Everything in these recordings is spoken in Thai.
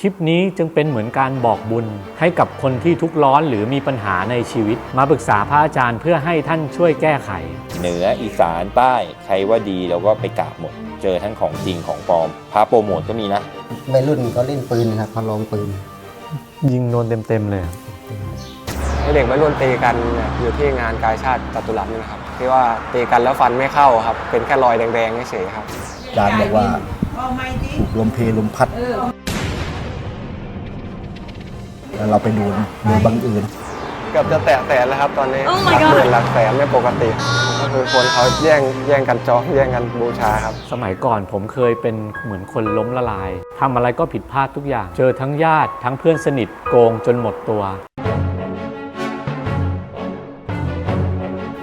คลิปนี้จึงเป็นเหมือนการบอกบุญ ให้กับคนที่ทุกข์ร้อนหรือมีปัญหาในชีวิต มาปรึกษาพระอาจารย์เพื่อให้ท่านช่วยแก้ไข เหนืออีสานใต้ใครว่าดีเราก็ไปกราบหมด เจอทั้งของจริงของปลอมพระโปรโมทก็มีนะ วัยรุ่นเขาเล่นปืนครับพอลองปืน ยิงโดนเต็มๆเลยให้เด็กวัยรุ่นตีกันเนี่ยอยู่ที่งานกายชาติจตุรัสนี่นะครับที่ว่าตีกันแล้วฟันไม่เข้าครับ เป็นแค่รอยแดงๆเฉยๆครับ อาจารย์บอกว่าเอาไม่ดิถูกลมเพลลมพัด เออแล้ว เราไปโดนโดยบังเอิญเกือบจะแตะแสนแล้วครับตอนนี้ Oh ห my ลัก god หมื่นหลักแสนไม่ปกติ ก็คือคนเขาแย่งแย่งกันจองแย่งกันบูชาครับ สมัยก่อนผมเคยเป็นเหมือนคนล้มละลายทำอะไรก็ผิดพลาดทุกอย่าง เจอทั้งญาติทั้งเพื่อนสนิทโกงจนหมดตัว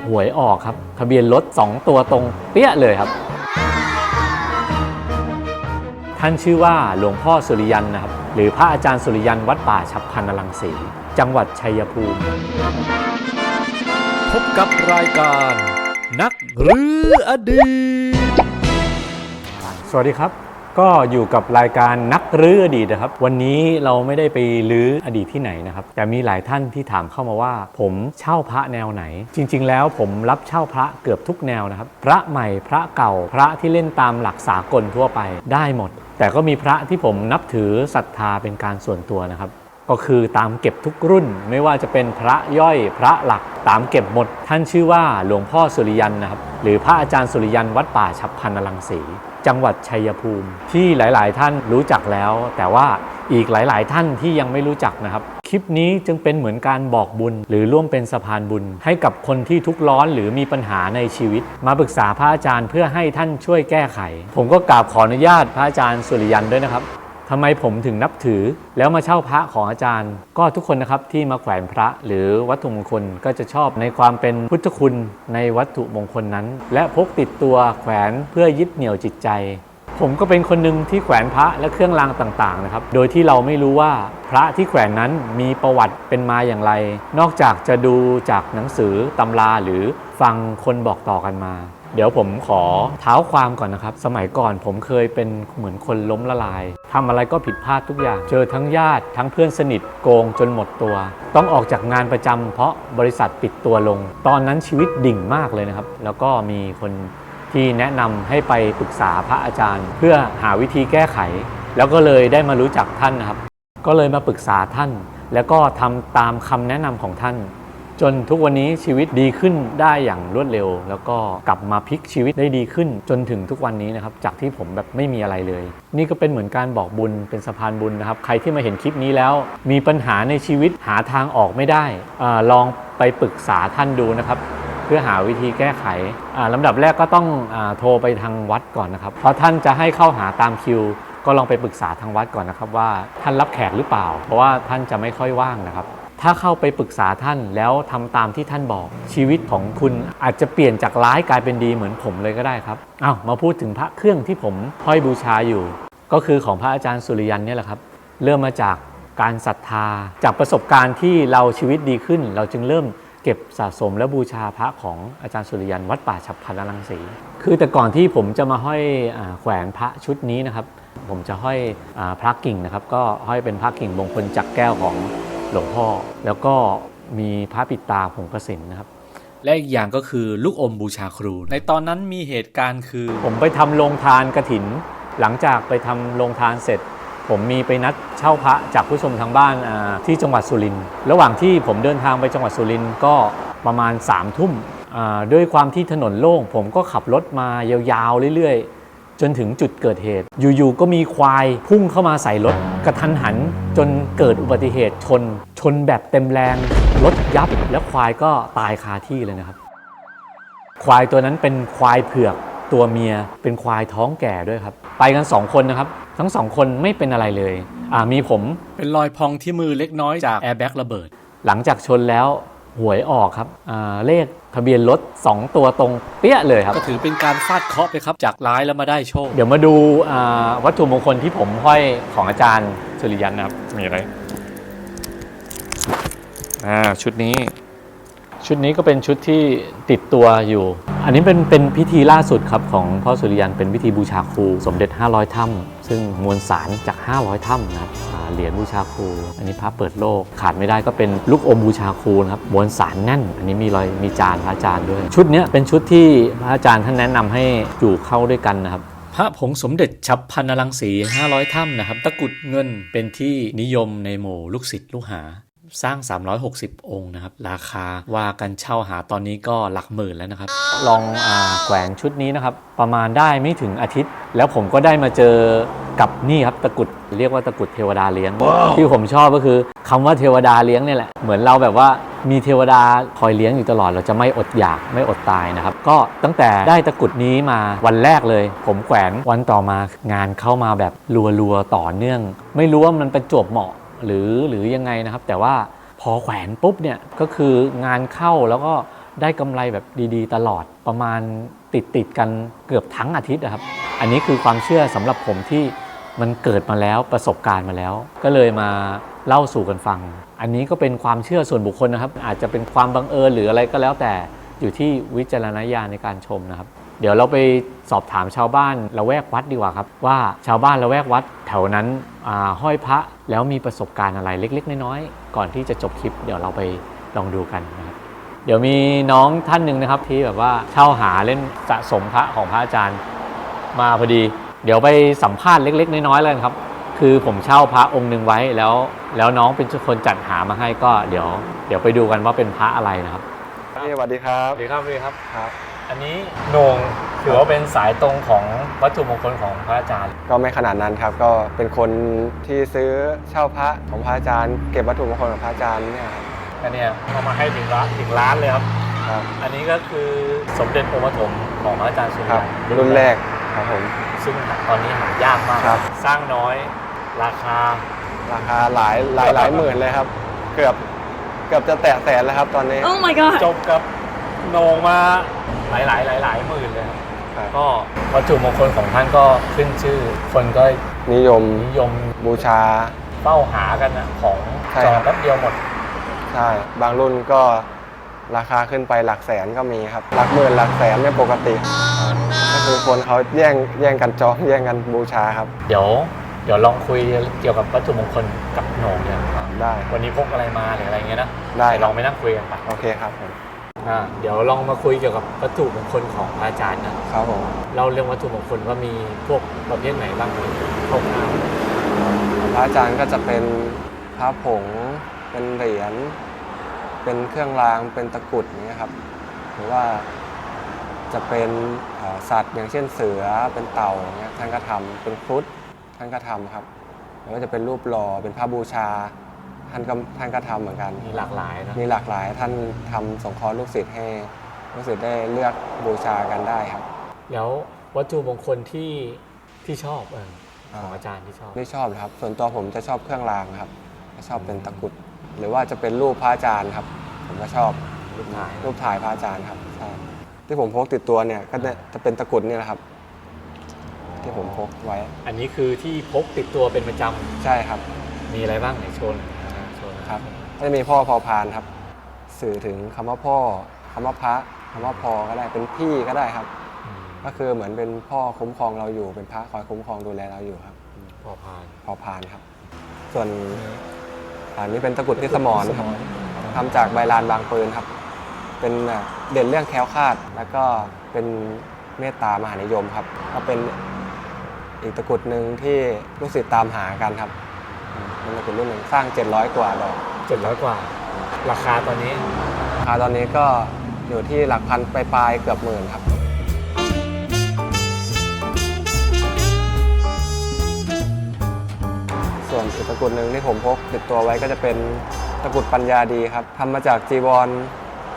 หวยออกครับ ทะเบียนรถ 2 ตัวตรงเปี้ยเลยครับ ท่านชื่อว่าหลวงพ่อสุริยันนะครับ หรือพระอาจารย์สุริยันวัดป่าฉับพันนรังสี จังหวัดชัยภูมิ พบกับรายการ นักรืออดีต สวัสดีครับ ก็อยู่กับรายการนักรื้ออดีตนะครับ วันนี้เราไม่ได้ไปลื้ออดีตที่ไหนนะครับ แต่มีหลายท่านที่ถามเข้ามาว่า ผมเช่าพระแนวไหน จริง ๆ แล้วผมรับเช่าพระเกือบทุกแนวนะครับ พระใหม่พระเก่าพระที่เล่นตามหลักสากลทั่วไปได้หมด แต่ก็มีพระที่ผมนับถือศรัทธาเป็นการส่วนตัวนะครับก็คือตามเก็บทุกรุ่นไม่ว่าจะเป็นพระย่อยพระหลักตามเก็บหมด ท่านชื่อว่าหลวงพ่อสุริยันนะครับ หรือพระอาจารย์สุริยันวัดป่าฉับพันนรังสี จังหวัดชัยภูมิ ที่หลาย ๆ ท่านรู้จักแล้ว แต่ว่าอีกหลาย ๆ ท่านที่ยังไม่รู้จักนะครับ คลิปนี้จึงเป็นเหมือนการบอกบุญ หรือร่วมเป็นสะพานบุญ ให้กับคนที่ทุกข์ร้อนหรือมีปัญหาในชีวิต มาปรึกษาพระอาจารย์เพื่อให้ท่านช่วยแก้ไข ผมก็กราบขออนุญาตพระอาจารย์สุริยันด้วยนะครับ ทำไมผมถึงนับถือ แล้วมาเช่าพระของอาจารย์ ก็ทุกคนนะครับที่มาแขวนพระหรือวัตถุมงคลก็จะชอบในความเป็นพุทธคุณในวัตถุมงคลนั้น และพกติดตัวแขวนเพื่อยึดเหนี่ยวจิตใจ ผมก็เป็นคนหนึ่งที่แขวนพระและเครื่องรางต่างๆนะครับ โดยที่เราไม่รู้ว่าพระที่แขวนนั้นมีประวัติเป็นมาอย่างไร นอกจากจะดูจากหนังสือตำราหรือฟังคนบอกต่อกันมา เดี๋ยวผมขอเท้าความก่อนนะครับ สมัยก่อนผมเคยเป็นเหมือนคนล้มละลายทำอะไรก็ผิดพลาดทุกอย่าง เจอทั้งญาติ ทั้งเพื่อนสนิทโกงจนหมดตัว ต้องออกจากงานประจำเพราะบริษัทปิดตัวลง ตอนนั้นชีวิตดิ่งมากเลยนะครับ แล้วก็มีคนที่แนะนำให้ไปปรึกษาพระอาจารย์ เพื่อหาวิธีแก้ไข แล้วก็เลยได้มารู้จักท่านนะครับ ก็เลยมาปรึกษาท่าน แล้วก็ทำตามคำแนะนำของท่าน จนทุกวันนี้ชีวิตดีขึ้นได้อย่างรวดเร็ว แล้วก็กลับมาพลิกชีวิตได้ดีขึ้น จนถึงทุกวันนี้นะครับจากที่ผมแบบไม่มีอะไรเลย นี่ก็เป็นเหมือนการบอกบุญเป็นสะพานบุญนะครับ ใครที่มาเห็นคลิปนี้แล้ว มีปัญหาในชีวิตหาทางออกไม่ได้อลองไปปรึกษาท่านดูนะครับเพื่อหาวิธีแก้ไขลำดับแรกก็ต้องอโทรไปทางวัดก่อนนะครับ เพราะท่านจะให้เข้าหาตามคิว ก็ลองไปปรึกษาทางวัดก่อนนะครับว่าท่านรับแขกหรือเปล่า เพราะว่าท่านจะไม่ค่อยว่างนะครับ ถ้าเข้าไปปรึกษาท่านแล้วทำตามที่ท่านบอกชีวิตของคุณอาจจะเปลี่ยนจากร้ายกลายเป็นดีเหมือนผมเลยก็ได้ครับอ้าวมาพูดถึงพระเครื่องที่ผมห้อยบูชาอยู่ ก็คือของพระอาจารย์สุริยันเนี่ยแหละครับ เริ่มมาจากการศรัทธา จากประสบการณ์ที่เราชีวิตดีขึ้น เราจึงเริ่มเก็บสะสมและบูชาพระของอาจารย์สุริยันวัดป่าฉับพันนรังสี คือแต่ก่อนที่ผมจะมาห้อยอแขวนพระชุดนี้นะครับ ผมจะห้อยอพระกิ่งนะครับ ก็ห้อยเป็นพระกิ่งมงคลจักแก้วของ หลวงพ่อ แล้วก็มีพระปิดตาผงกสินนะครับ และอีกอย่างก็คือลูกอมบูชาครู ในตอนนั้นมีเหตุการณ์คือ ผมไปทำโรงทานกระถิน หลังจากไปทำโรงทานเสร็จ ผมมีไปนัดเช่าพระจากผู้ชมทางบ้านอ่าที่จังหวัดสุรินทร์ระหว่างที่ผมเดินทางไปจังหวัดสุรินทร์ก็ประมาณ3ามทุ่มอ่าด้วยความที่ถนนโล่ง ผมก็ขับรถมายาวๆเรื่อยๆ จนถึงจุดเกิดเหตุ อยู่ๆก็มีควายพุ่งเข้ามาใส่รถกระทันหัน จนเกิดอุบัติเหตุชน ชนแบบเต็มแรงรถยับแล้วควายก็ตายคาที่เลยนะครับ ควายตัวนั้นเป็นควายเผือกตัวเมียเป็นควายท้องแก่ด้วยครับ ไปกัน 2 คนนะครับ ทั้งสองคนไม่เป็นอะไรเลยอ่ามีผมเป็นรอยพองที่มือเล็กน้อยจากแอร์แบ็กระเบิด หลังจากชนแล้วหวยออกครับอ่าเลข ทะเบียนรถ2 ตัวตรงเปี้ยเลยครับ ก็ถือเป็นการฟาดเคราะห์ไปครับ จากร้ายแล้วมาได้โชค เดี๋ยวมาดูอ่าวัตถุมงคลที่ผมห้อยของอาจารย์สุริยันนะครับ มีอะไร อ่า ชุดนี้ ชุดนี้ก็เป็นชุดที่ติดตัวอยู่ อันนี้เป็นเป็นพิธีล่าสุดครับของพ่อสุริยันเป็นพิธีบูชาครู สมเด็จ 500 ถ้ำซึ่งมวลสารจาก 500 ถ้ำนะครับอ่าเหรียญบูชาครู อันนี้พระเปิดโลกขาดไม่ได้ก็เป็นลูกอมบูชาครูนะครับมวลสารแน่น อันนี้มีรอยมีจานพระอาจารย์ด้วย ชุดเนี้ยเป็นชุดที่พระอาจารย์ท่านแนะนำให้อยู่เข้าด้วยกันนะครับ พระผงสมเด็จฉับพันนรังสี 500 ถ้ำนะครับ ตะกรุดเงินเป็นที่นิยมในหมู่ลูกศิษย์ลูกหา สร้าง 360 องค์นะครับ ราคาว่ากันเช่าหาตอนนี้ก็หลักหมื่นแล้วนะครับ ลองอาแขวนชุดนี้นะครับ ประมาณได้ไม่ถึงอาทิตย์ แล้วผมก็ได้มาเจอกับนี่ครับตะกรุดเรียกว่าตะกรุดเทวดาเลี้ยงที่ผมชอบก็คือคำว่าเทวดาเลี้ยงเนี่ยแหละเหมือนเราแบบว่ามีเทวดาคอยเลี้ยงอยู่ตลอด เราจะไม่อดอยากไม่อดตายนะครับ ก็ตั้งแต่ได้ตะกรุดนี้มาวันแรกเลย ผมแขวนวันต่อมางานเข้ามาแบบรัวๆต่อเนื่อง ไม่รู้ว่ามันประจวบเหมาะ หรือหรือยังไงนะครับ แต่ว่าพอแขวนปุ๊บเนี่ยก็คืองานเข้าแล้วก็ได้กำไรแบบดีๆ ตลอดประมาณติดติดกันเกือบทั้งอาทิตย์นะครับ อันนี้คือความเชื่อสำหรับผมที่มันเกิดมาแล้วประสบการณ์มาแล้ว ก็เลยมาเล่าสู่กันฟัง อันนี้ก็เป็นความเชื่อส่วนบุคคลนะครับ อาจจะเป็นความบังเอิญหรืออะไรก็แล้วแต่อยู่ที่วิจารณญาณในการชมนะครับ เดี๋ยวเราไปสอบถามชาวบ้านละแวกวัดดีกว่าครับ ว่าชาวบ้านละแวกวัดแถวนั้นอ่าห้อยพระแล้วมีประสบการณ์อะไรเล็ก ๆ น้อยๆก่อนที่จะจบคลิป เดี๋ยวเราไปลองดูกันนะครับเดี๋ยวมีน้องท่านหนึ่งนะครับที่แบบว่าเช่าหาเล่นสะสมพระของพระอาจารย์มาพอดี เดี๋ยวไปสัมภาษณ์เล็ก ๆ น้อยๆเลยครับ คือผมเช่าพระองค์หนึ่งไว้แล้ว แล้วน้องเป็นคนจัดหามาให้ก็เดี๋ยว เดี๋ยวไปดูกันว่าเป็นพระอะไรนะครับพี่สวัสดีครับสวัสดีครับสวัสดีครับครับ อันนี้โหนงถือว่าเป็นสายตรงของวัตถุมงคลของพระอาจารย์ ก็ไม่ขนาดนั้นครับ ก็เป็นคนที่ซื้อเช่าพระของพระอาจารย์ เก็บวัตถุมงคลของพระอาจารย์เนี่ยครับอันเนี้ยเอามาให้ถึงร้านถึงร้านเลยครับ ครับอันนี้ก็คือสมเด็จองค์ปฐมของพระอาจารย์สุริครับยันรุ่นแรกครับผม ซึ่งตอนนี้หายากมาก ครับ สร้างน้อยราคา ราคาหลายหลายหลายหมื่นเลยครับ เกือบเกือบจะแตะแสนแล้วครับตอนนี้ Oh my god. จบกับโหนงมา หลายหลายหลายหลายๆหมื่นเลยครับครับ ก็วัตถุมงคลของท่านก็ขึ้นชื่อ คนก็นิยมนิยมบูชา เฝ้าหากันนะของใช่จอครับ แป๊บเดียวหมด ใช่ บางรุ่นก็ราคาขึ้นไปหลักแสนก็มีครับ หลักหมื่นหลักแสนไม่ปกติ ก็คือคนเขาแย่งแย่งกันจองแย่งกันบูชาครับ เดี๋ยว เดี๋ยวลองคุยเกี่ยวกับวัตถุมงคลกับโหนงเนี่ยครับได้วันนี้พกอะไรมาหรืออะไรเงี้ยนะได้ เยวลองไปนั่งคุยกันปะ โอเคครับผม อ่าเดี๋ยวลองมาคุยเกี่ยวกับวัตถุมงคลของพระอาจารย์นะครับผมเราเรื่องวัตถุมงคลว่ามีพวกประเภทไหนบ้างคร่าวพระอาจารย์ก็จะเป็นพระผง เป็นเหรียญ เป็นเครื่องราง เป็นตะกรุดอย่างเนี้ยครับ หรือว่าจะเป็นเอ่อสัตว์อย่างเช่นเสือ เป็นเต่าอย่างเงี้ยท่านก็ทำเป็นครุฑท่านก็ทำครับหรือว่าจะเป็นรูปหล่อ เป็นพระบูชา ท่านก็ท่านก็ทำเหมือนกันๆมีหลากหลายนะมีหลากหลายท่านทำสงเคราะห์ลูกศิษย์ให้ลูกศิษย์ได้เลือกบูชากันได้ครับ แล้ววัตถุมงคลที่ที่ชอบเออของอาจารย์ที่ชอบ ไม่ชอบนะครับ ส่วนตัวผมจะชอบเครื่องรางครับชอบเป็นตะกรุด หรือว่าจะเป็นรูปพระอาจารย์ครับ ผมก็ชอบรูปถ่ายรูปถ่ายพระอาจารย์ครับใช่ที่ผมพกติดตัวเนี่ยก็เนี่ยจะเป็นตะกรุดนี่แหละครับ ที่ผมพกไว้อันนี้คือที่พกติดตัวเป็นประจใช่ครับำมีอะไรบ้างไหนโชว์หน่อย ก็จะมีพ่อพอพานครับ สื่อถึงคำว่าพ่อคำว่าพระคำว่าพอก็ได้เป็นพี่ก็ได้ครับอืมก็คือเหมือนเป็นพ่อคุ้มครองเราอยู่ เป็นพระคอยคุ้มครองดูแลเราอยู่ครับพอพานพอพานครับ ส่วนอันนี้เป็นตะกรุดที่สมรครับทำจากใบลานบางปืนครับ เป็นอะเด่นเรื่องแคล้วคลาด แล้วก็เป็นเมตตามหานิยมครับก็เป็นอีกตะกรุดหนึ่งที่ลูกศิษย์ตามหากันครับอืมเป็นตะกรุดรุ่นหนึ่งสร้าง 700 กว่าดอก เจ็ดร้อยกว่า ราคาตอนนี้ ราคาตอนนี้ก็อยู่ที่หลักพันปลายๆเกือบหมื่นครับ ส่วนอีกตะกรุดหนึ่งที่ผมพกติดตัวไว้ก็จะเป็นตะกรุดปัญญาดีครับทำมาจากจีวร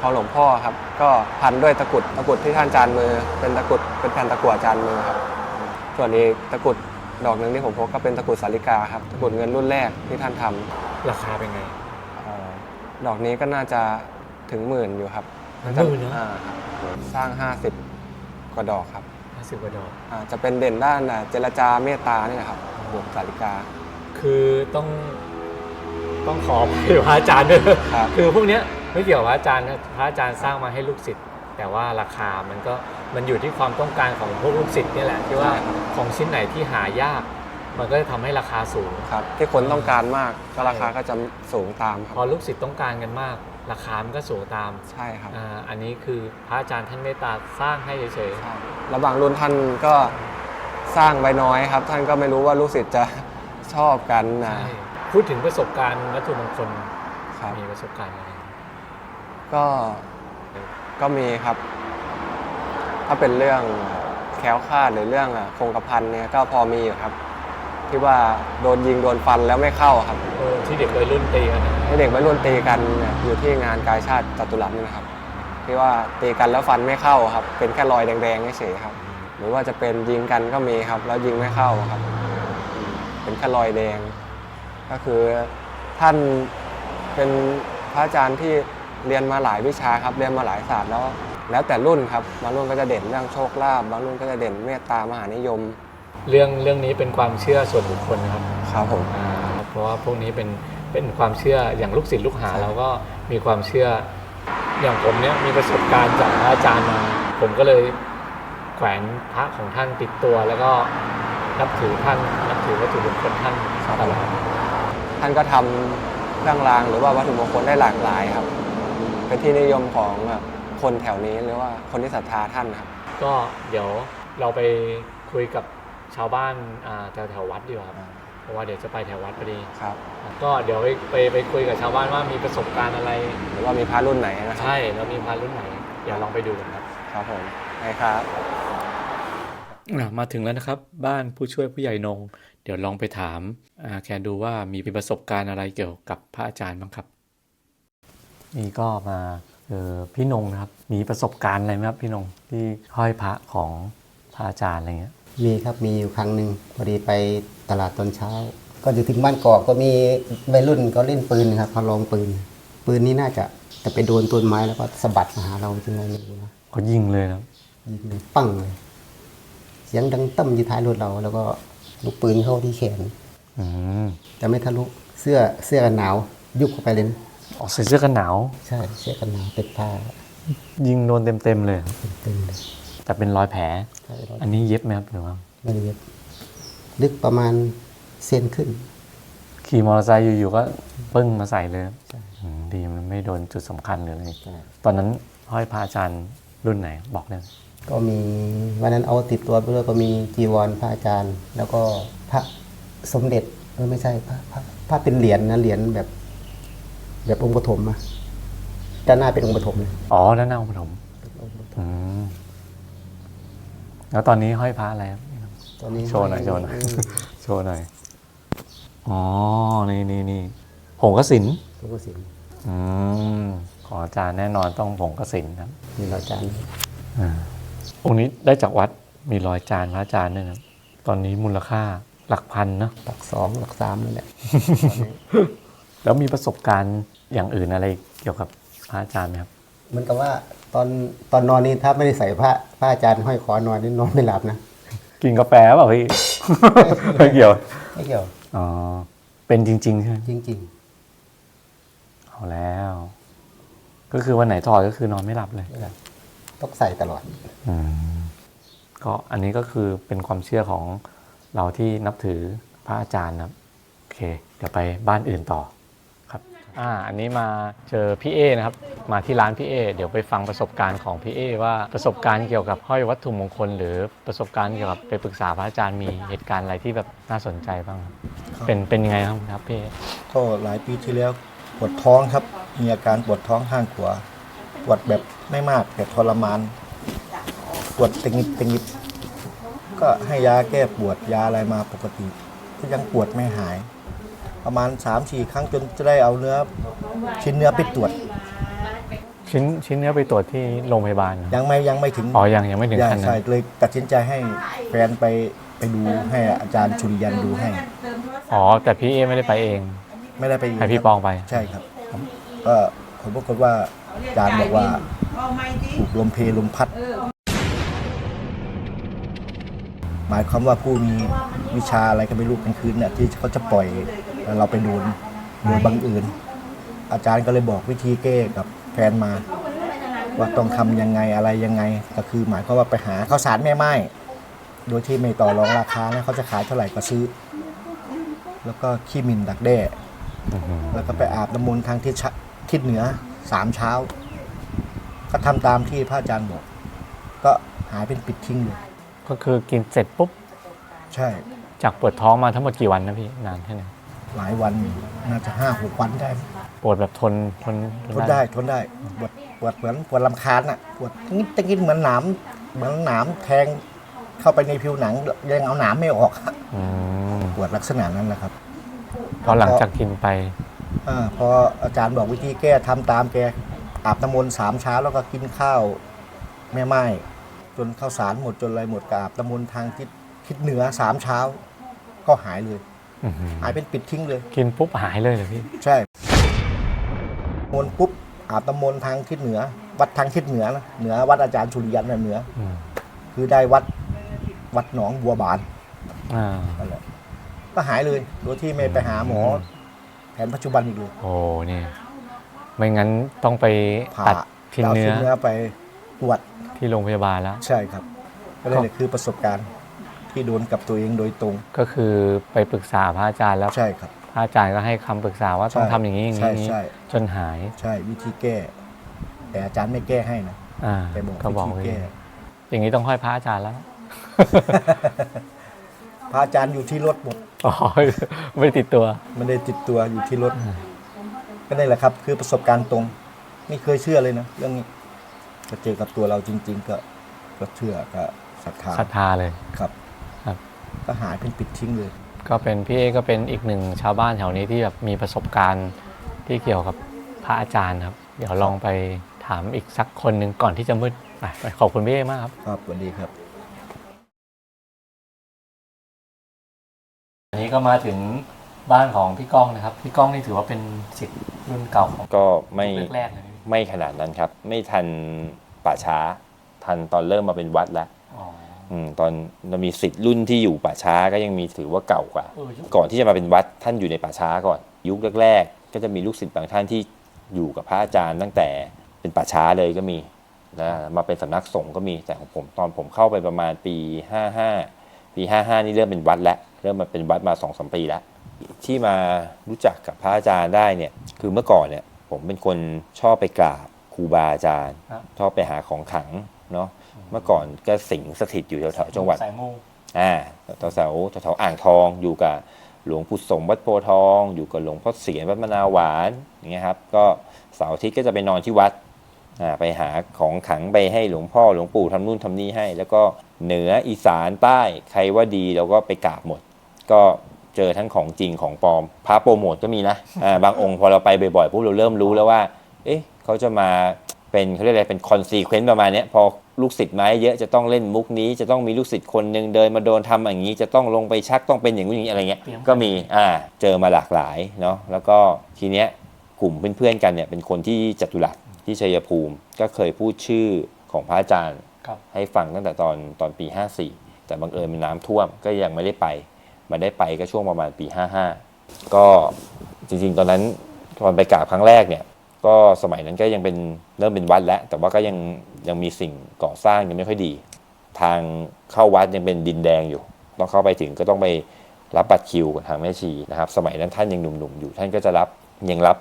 ของหลวงพ่อครับ ก็พันด้วยตะกรุดตะกรุดที่ท่านจานมือ เป็นตะกรุดเป็นแผ่นตะกั่วจานมือครับ ส่วนอีกตะกรุดดอกหนึ่งที่ผมพกก็เป็นตะกรุดสาลิกาครับตะกรุดเงินรุ่นแรกที่ท่านทำราคาเป็นไงเอ่อ ดอกนี้ก็น่าจะถึงหมื่นอยู่ครับถึงหมื่นนะอ่าครับสร้าง 50 กว่าดอกครับห้าสิบกว่าดอก อ่าจะเป็นเด่นด้านอะเจรจาเมตตานี่แหละครับบวกสาลิกา คือต้องต้องขอพระอาจารย์ด้วยครับ คือพวกเนี้ยไม่เกี่ยวกับพระอาจารย์นะพระอาจารย์สร้างมาให้ลูกศิษย์แต่ว่าราคามันก็มันอยู่ที่ความต้องการของพวกลูกศิษย์เนี่ยแหละที่ว่าใช่ครับของชิ้นไหนที่หายาก มันก็จะทำให้ราคาสูง ครับที่คนต้องการมากก็ราคาก็จะสูงตามคพอรับลูกศิษย์ต้องการกันมาก ราคามันก็สูงตามใช่ครับ อ่าอันนี้คือพระอาจารย์ท่านเมตตาสร้างให้เฉย ใช่แล้วบางรุ่นท่านก็สร้างไว้น้อยครับ ท่านก็ไม่รู้ว่าลูกศิษย์จะ ชอบกันๆ นะใช่พูดถึงประสบการณ์วัตถุมงคลครับ มีประสบการณ์อะไรก็ก็มีครับ ถ้าเป็นเรื่องแคล้วคลาดหรือเรื่องคงกระพันเนี่ยก็พอมีอยู่ครับ ที่ว่าโดนยิงโดนฟันแล้วไม่เข้าครับเออที่เด็กวัยรุ่นตีกันนะให้เด็กวัยรุ่นตีกันเนี่ยอยู่ที่งานกายชาติจตุรัสนี่นะครับ ที่ว่าตีกันแล้วฟันไม่เข้าครับ เป็นแค่รอยแดงๆเฉยๆครับ หรือว่าจะเป็นยิงกันก็มีครับ แล้วยิงไม่เข้าครับอืมเป็นแค่รอยแดง ก็คือท่านเป็นพระอาจารย์ที่เรียนมาหลายวิชาครับ เรียนมาหลายศาสตร์แล้ว แล้วแต่รุ่นครับบางรุ่นก็จะเด่นเรื่องโชคลาภบางรุ่นก็จะเด่นเมตตามหานิยม เรื่องเรื่องนี้เป็นความเชื่อส่วนบุคคลนะครับครับผม อ่าเพราะว่าพวกนี้เป็นเป็นความเชื่ออย่างลูกศิษย์ลูกหาเราก็มีความเชื่อ อย่างผมเนี่ยมีประสบการณ์จากพระอาจารย์มา ผมก็เลยแขวนพระของท่านติดตัว แล้วก็นับถือท่านนับถือวัตถุมงคลท่านตลอด ท่านก็ทำเครื่องรางหรือว่าวัตถุมงคลได้หลากหลายครับ เป็นที่นิยมของแบบคนแถวนี้หรือว่าคนที่ศรัทธาท่านครับ ก็เดี๋ยวเราไปคุยกับ ชาวบ้านอ่าแถวแถววัดดีกว่าครับเพราะว่าเดี๋ยวจะไปแถววัดพอดีครับ ก็เดี๋ยวไปไปไปคุยกับชาวบ้านว่ามีประสบการณ์อะไรหรือว่ามีพระรุ่นไหนนะครับใช่แล้วมีพารุ่นไหนเดี๋ยวลองไปดูกันครับครับผมใช่ครับอะมาถึงแล้วนะครับ บ้านผู้ช่วยผู้ใหญ่นง เดี๋ยวลองไปถามอ่าแคนดูว่ามีประสบการณ์อะไรเกี่ยวกับพระอาจารย์บ้างครับนี่ก็มาเจอพี่นงนะครับ มีประสบการณ์อะไรไหมครับพี่นงที่ห้อยพระของพระอาจารย์อะไรเงี้ย มีครับมีอยู่ครั้งหนึ่งพอดีไปตลาดตอนเช้า ก็อยู่ถึงบ้านกอกก็มีวัยรุ่นก็เล่นปืนครับพอลองปืน ปืนนี้น่าจะจะไปโดนต้นไม้แล้วก็สะบัดมาหาเราจริงไงไม่รู้นะก็ยิงเลยนะครับยิงเลยปั้งเลยเสียงดังตั้มอยู่ท้ายรถเรา แล้วก็ลูกปืนเข้าที่แขนอืมแต่ไม่ทะลุเสื้อเสื้อกันหนาว ยุบเข้าไปเลยนะออกใส่เสื้อกันหนาว ใช่เสื้อกันหนาวเป็นผ้ายิงโดนเต็มๆเลย เต็มๆเลย แต่เป็นรอยแผล ใช่รถอันนี้เย็บไหมครับหรือว่าไม่ได้เย็บลึกประมาณเซนขึ้น ขี่มอเตอร์ไซค์อยู่ๆก็ปึ้งมาใส่เลยอืมดีมันไม่โดนจุดสำคัญหรืออะไรใช่ตอนนั้นห้อยพระอาจารย์รุ่นไหนบอกได้ไหมก็มีวันนั้นเอาติดตัวไปด้วยก็มีจีวรพระอาจารย์ แล้วก็พระสมเด็จเออไม่ใช่พระพระพระเป็นเหรียญนะเหรียญแบบ แบบองค์ปฐมอะด้านหน้าเป็นองค์ปฐมเลยอ๋อด้านหน้าองค์ปฐมอืม แล้วตอนนี้ห้อยพระอะไรครับตอนนี้โชว์หน่อยโชว์หน่อยมโชว์หน่อยอ๋อนี่นี่นี่ผงกสินหลวงพ่อสิงห์อืมของอาจารย์แน่นอนต้องผงกสินครับ มีเราอาจารย์อ่าองค์นี้ได้จากวัดมีรอยจานพระอาจารย์ด้วยนะครับตอนนี้มูลค่าหลักพันเนอะหลักสองหลักสามนั่นแหละแล้วมีประสบการณ์อย่างอื่นอะไรเกี่ยวกับพระอาจารย์ไหมครับ เหมือนกับว่าตอนตอนนอนนี่ถ้าไม่ได้ใส่ผ้าผ้าอาจารย์ห้อยคอนอนนี่นอนไม่หลับนะกินกาแฟเปล่าพี่ ไม่เกี่ยวไม่เกี่ยวอ๋อเป็นจริง ๆ ใช่ไหมจริงเอาแล้ว ก็คือวันไหนถอดก็คือนอนไม่หลับเลยๆไม่หลับต้องใส่ตลอดอืมก็อันนี้ก็คือเป็นความเชื่อของเราที่นับถือพระอาจารย์นะครับโอเค เดี๋ยวไปบ้านอื่นต่อครับ อ่าอันนี้มาเจอพี่เอนะครับ มาที่ร้านพี่เอเดี๋ยวไปฟังประสบการณ์ของพี่เอว่าประสบการณ์เกี่ยวกับห้อยวัตถุมงคล หรือประสบการณ์เกี่ยวกับไปปรึกษาพระอาจารย์มีเหตุการณ์อะไรที่แบบน่าสนใจบ้างครับครับเป็นเป็นยังไงครับครับพี่เอก็หลายปีที่แล้วปวดท้องครับ มีอาการปวดท้องข้างขวาปวดแบบไม่มากแต่ทรมานปวดตึงๆตึงๆก็ให้ยาแก้ปวดยาอะไรมาปกติ ก็ยังปวดไม่หาย ประมาณ 3 4 ครั้งจนจะได้เอาเนื้อ ชิ้นเนื้อไปตรวจ ชิ้นชิ้นเนื้อไปตรวจที่โรงพยาบาลเหรอยังไม่ยังไม่ถึงอ๋อยังยังไม่ถึงยังขั้นนั้ใช่นเลยตัดสินใจให้แฟนไปไปดูให้อาจารย์ชุริยันดูให้ อ๋อแต่พี่เอไม่ได้ไปเอง ไม่ได้ไปให้พี่ครับปองไป ใช่ครับก็ผลปรากฏว่าอาจารย์บอกว่าถูกลมเพลมพัด หมายความว่าผู้มีวิชาอะไรก็ไม่รู้กลางคืนเนี่ยที่เขาจะปล่อยเราไปโดนโดยบังเอิญอาจารย์ก็เลยบอกวิธีแก้กับแฟนมา ว่าต้องทำยังไงอะไรยังไง ก็คือหมายความว่าไปหาข้าวสารแม่ไม้โดยที่ไม่ต่อรองราคาแล้วเขาจะขายเท่าไหร่ก็ซื้อ แล้วก็ขี้มินดักแด้แล้วก็ไปอาบน้ำมนต์ทางทิศทิศเหนือสามเช้า ก็ทำตามที่พระอาจารย์บอก ก็หายเป็นปิดทิ้งเลย ก็คือกินเสร็จปุ๊บใช่ จากปวดท้องมาทั้งหมดกี่วันนะพี่นานแค่ไหนหลายวันอยู่น่าจะห้าหกวันได้ ปวดแบบทนทนทนได้ทนได้ปวดปวดเหมือนปวดลำคาญอะปวดนิดตะกิดเหมือนหนามเหมือนหนามแทงเข้าไปในผิวหนังยังเอาหนามไม่ออกอืมปวดลักษณะนั้นแหละครับ พอหลังจากกินไปอาพออาจารย์บอกวิธีแก้ทำตามแกอาบน้ำมนต์สามเช้าแล้วก็กินข้าวแม่ไม้ จนข้าวสารหมดจนอะไรหมดกอาบน้ำมนต์ทางทิศทิศเหนือสามเช้า ก็หายเลย อื้อหือหายเป็นปิดทิ้งเลย กินปุ๊บหายเลยเหรอพี่ ใช่มนต์ปุ๊บอาบน้ำมนต์ทางทิศเหนือ วัดทางทิศเหนือนะเหนือวัดอาจารย์สุริยันน่ะเหนือ อืมคือได้วัดวัดหนองบัวบานอ่านั่นแหละก็หายเลยโดยที่ไม่ไปหาหมอ แผนปัจจุบันอีกเลยโอ้นี่ไม่งั้นต้องไปผ่าตัดชิ้นเอาเนื้ชิ้อนเนื้อไปตรวจ ที่โรงพยาบาลแล้ว ใช่ครับก็เลยคือประสบการณ์ที่โดนกับตัวเองโดยตรง ก็คือไปปรึกษาพระอาจารย์แล้วใช่ครับ พระอาจารย์ก็ให้คำปรึกษาว่าต้องใช่ทำอย่างนี้อย่างใช่นี้ใช่ จนหายใช่วิธีแก้ แต่อาจารย์ไม่แก้ให้นะอ่าแต่บอกก็บอกวิไว้ธีแก้ อย่างนี้ต้องห้อยพระอาจารย์แล้วพระอาจารย์อยู่ที่รถหมดอ๋อไม่ติดตัว ไม่ได้ติดตัวอยู่ที่รถ ก็นี่แหละครับ คือประสบการณ์ตรง ไม่เคยเชื่อเลยนะ เรื่องนี้ ก็เจอกับตัวเราจริง ๆ ก็ก็เชื่อก็ศรัทธาศรัทธาเลย ครับ ครับ ก็หายเป็นปิดทิ้งเลย ก็เป็นพี่เอก็เป็นอีกหนึ่งชาวบ้านแถวนี้ที่แบบมีประสบการณ์ที่เกี่ยวกับพระอาจารย์ครับ เดี๋ยวลองไปถามอีกสักคนหนึ่งก่อนที่จะมืดไปไปขอบคุณพี่เอมากครับ ครับสวัสดีครับ อันนี้ก็มาถึงบ้านของพี่ก้องนะครับ พี่ก้องนี่ถือว่าเป็นศิษย์รุ่นเก่าของก็ไม่ แรกๆเลย ไม่ขนาดนั้นครับ ไม่ทันป่าช้า ทันตอนเริ่มมาเป็นวัดแล้วอ๋ออืมตอนเรามีสิทธิ์รุ่นที่อยู่ป่าช้าก็ยังมีถือว่าเก่ากว่าเออยุคก่อนที่จะมาเป็นวัดท่านอยู่ในป่าช้าก่อน ยุคแรก ๆ ก็จะมีลูกศิษย์บางท่านที่อยู่กับพระอาจารย์ตั้งแต่เป็นป่าช้าเลยก็มีนะมาเป็นสำนักสงฆ์ก็มีแต่ของผมตอนผมเข้าไปประมาณปี 55 ปี 55 นี่เริ่มเป็นวัดแล้วเริ่มมาเป็นวัดมา2อสปีแล้วที่มารู้จักกับพระอาจารย์ได้เนี่ยคือเมื่อก่อนเนี่ย ผมเป็นคนชอบไปกราบครูบาอาจารย์ ครับ ชอบไปหาของขลังเนาะเมื่อก่อนก็สิงสถิตอยู่แถวๆจังหวัด สายมูอ่าแถวแถวแถวๆอ่างทองอยู่กับหลวงปู่สมวัดโพธิ์ทอง อยู่กับหลวงพ่อเสียนวัดมะนาวหวานอย่างเงี้ยครับก็เสาร์อาทิตย์ก็จะไปนอนที่วัดอ่าไปหาของขลังไปให้หลวงพ่อหลวงปู่ทำนู่นทำนี่ให้ แล้วก็เหนืออีสานใต้ใครว่าดีเราก็ไปกราบหมด ก็ เจอทั้งของจริงของปลอมพระโปรโมทก็มีนะอ่าบางองค์พอเราไปบ่อยๆปุ๊บเราเริ่มรู้แล้วว่า เอ๊ะเขาจะมาเป็นเขาเรียกอะไรเป็นคอนซีเควนต์ประมาณเนี้ยพอลูกศิษย์มาเยอะจะต้องเล่นมุกนี้ จะต้องมีลูกศิษย์คนหนึ่งเดินมาโดนทำอย่างนี้ จะต้องลงไปชักต้องเป็นอย่างนู้นอย่างนี้อะไรเงี้ยก็มีอ่าเจอมาหลากหลายเนาะแล้วก็ทีเนี้ยกลุ่มเพื่อนๆกันเนี่ยเป็นคนที่จัตุรัสที่ชัยภูมิ ก็เคยพูดชื่อของพระอาจารย์ ครับ ให้ฟังตั้งแต่ตอนตอนปี 54 แต่บังเอิญมันน้ำท่วมก็ยังไม่ได้ไป มาได้ไปก็ช่วงประมาณปี 55 ก็จริงๆ ตอนนั้นตอนไปกราบครั้งแรกเนี่ยก็สมัยนั้นก็ยังเป็นเริ่มเป็นวัดแล้ว แต่ว่าก็ยังยังมีสิ่งก่อสร้างยังไม่ค่อยดี ทางเข้าวัดยังเป็นดินแดงอยู่ ต้องเข้าไปถึงก็ต้องไปรับบัตรคิวกับทางแม่ชีนะครับ สมัยนั้นท่านยังหนุ่มๆอยู่ ท่านก็จะรับยังรับ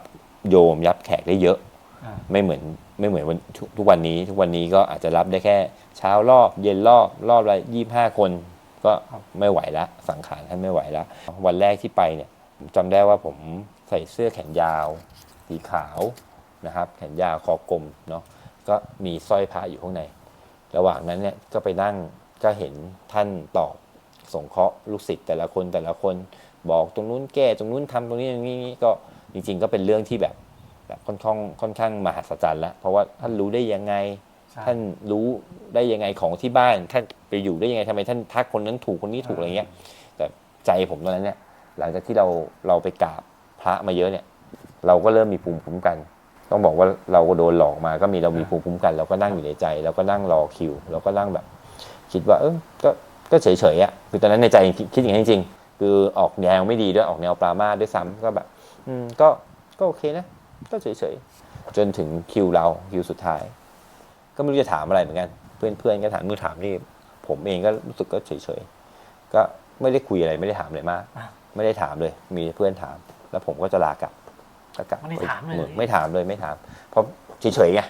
โยมรับแขกได้เยอะอ่าไม่เหมือนไม่เหมือนวันทุกทุกวันนี้ ทุกวันนี้ก็อาจจะรับได้แค่ เช้ารอบเย็นรอบรอบละยี่ห้าคน ก็ไม่ไหวและสังขารท่านไม่ไหวและวันแรกที่ไปเนี่ยผมจำได้ว่าผมใส่เสื้อแขนยาว สีขาวนะครับ แขนยาวคอกลมเนาะก็มีสร้อยพระอยู่ข้างใน ระหว่างนั้นเนี่ยก็ไปนั่งก็เห็นท่านตอบสงเคราะห์ลูกศิษย์แต่ละคนแต่ละคนบอกตรงนู้นแก้ตรงนู้นทำตรงนี้อย่างนี้ก็จริง ๆ ก็เป็นเรื่องที่แบบแบบค่อนข้างค่อนข้างมหัศจรรย์แล้วเพราะว่าท่านรู้ได้ยังไง ท่านรู้ได้ยังไงของที่บ้านท่านไปอยู่ได้ยังไงทำไมท่านทักคนนั้นถูกคนนี้ถูกอะไรเงี้ย แต่ใจผมตอนนั้นเนี่ย หลังจากที่เราเราไปกราบพระมาเยอะเนี่ย เราก็เริ่มมีภูมิคุ้มกัน ต้องบอกว่าเราก็โดนหลอกมาก็มีเรามีภูมิคุ้มกัน เราก็นั่งอยู่ในใจเราก็นั่งรอคิว เราก็นั่งแบบ คิดว่า เออก็ก็เฉยๆอะคือตอนนั้นในใจคิดคิดอย่างนั้นจริงๆคือออกแนวไม่ดีด้วยออกแนวปรามาสด้วยซ้ำก็แบบ อืมก็ก็โอเคนะ ก็เฉยๆจนถึงคิวเราคิวสุดท้าย ก็ไม่รู้จะถามอะไรเหมือนกัน เพื่อนเพื่อนก็ถามมือถามที่ผมเองก็รู้สึกก็เฉยๆก็ไม่ได้คุยอะไรไม่ได้ถามอะไรมากอะไม่ได้ถามเลย มีเพื่อนถาม แล้วผมก็จะลากลับก็กลับไม่ได้ถามเลยอไม่ถามเลยไม่ถาม เพราะเฉยๆไง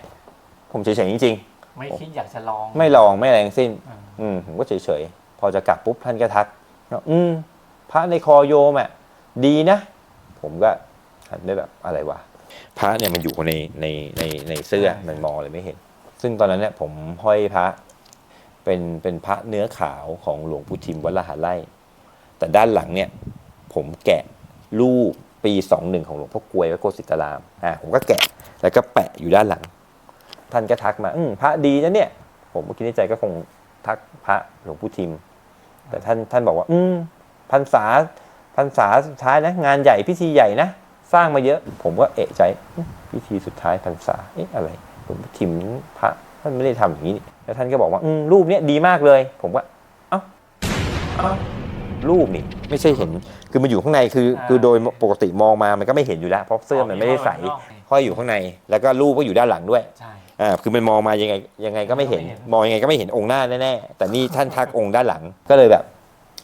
ผมเฉยๆจริงไม่คิดอยากจะลองๆไม่ลองไม่อะไรทั้งสิ้นอ่าอืมผมก็เฉยๆพอจะกลับปุ๊บท่านก็ทักว่าอืมพระในคอโยมอะดีนะ ผมก็หันไปแบบอะไรวะพระเนี่ยมันอยู่ในในในในเสื้อมันมองอะไรไม่เห็น ซึ่งตอนนั้นเนี่ยผมห้อยพระเป็นเป็นพระเนื้อขาวของหลวงปู่ทิมวัดละหาไร่แต่ด้านหลังเนี่ยผมแกะรูปปีสองหนึ่งของหลวงพ่อกลวยวัดโกสิตารามอ่าผมก็แกะแล้วก็แปะอยู่ด้านหลัง ท่านก็ทักมา อืมพระดีนะเนี่ย ผมก็คิดในใจก็คงทักพระหลวงปู่ทิม แต่ท่านท่านบอกว่า อืมพรรษาพรรษาสุดท้ายนะงานใหญ่พิธีใหญ่นะสร้างมาเยอะ ผมก็เอะใจพิธีสุดท้ายพรรษาเอ๊ะอะไร หลวงปู่ทิมพระท่านไม่ได้ทำอย่างนี้นี่แล้วท่านก็บอกว่าอืมรูปเนี้ยดีมากเลย ผมว่าเอ้าเอ้ารูปนี่ไม่ใช่เห็น คือมันอยู่ข้างในคือคือโดยปกติมองมามันก็ไม่เห็นอยู่แล้วเพราะเสื้อมันไม่ได้ใส่ห้อยอยู่ข้างใน แล้วก็รูปก็อยู่ด้านหลังด้วยใช่ อ่าคือมันมองมายังไงยังไงก็ไม่เห็น ไม่เห็น มองยังไงก็ไม่เห็นองค์หน้าแน่ๆแต่นี่ท่านทักองค์ด้านหลังก็เลยแบบ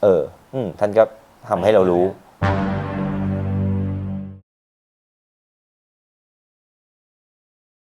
เออ อืมท่านก็ทำให้เรารู้ไ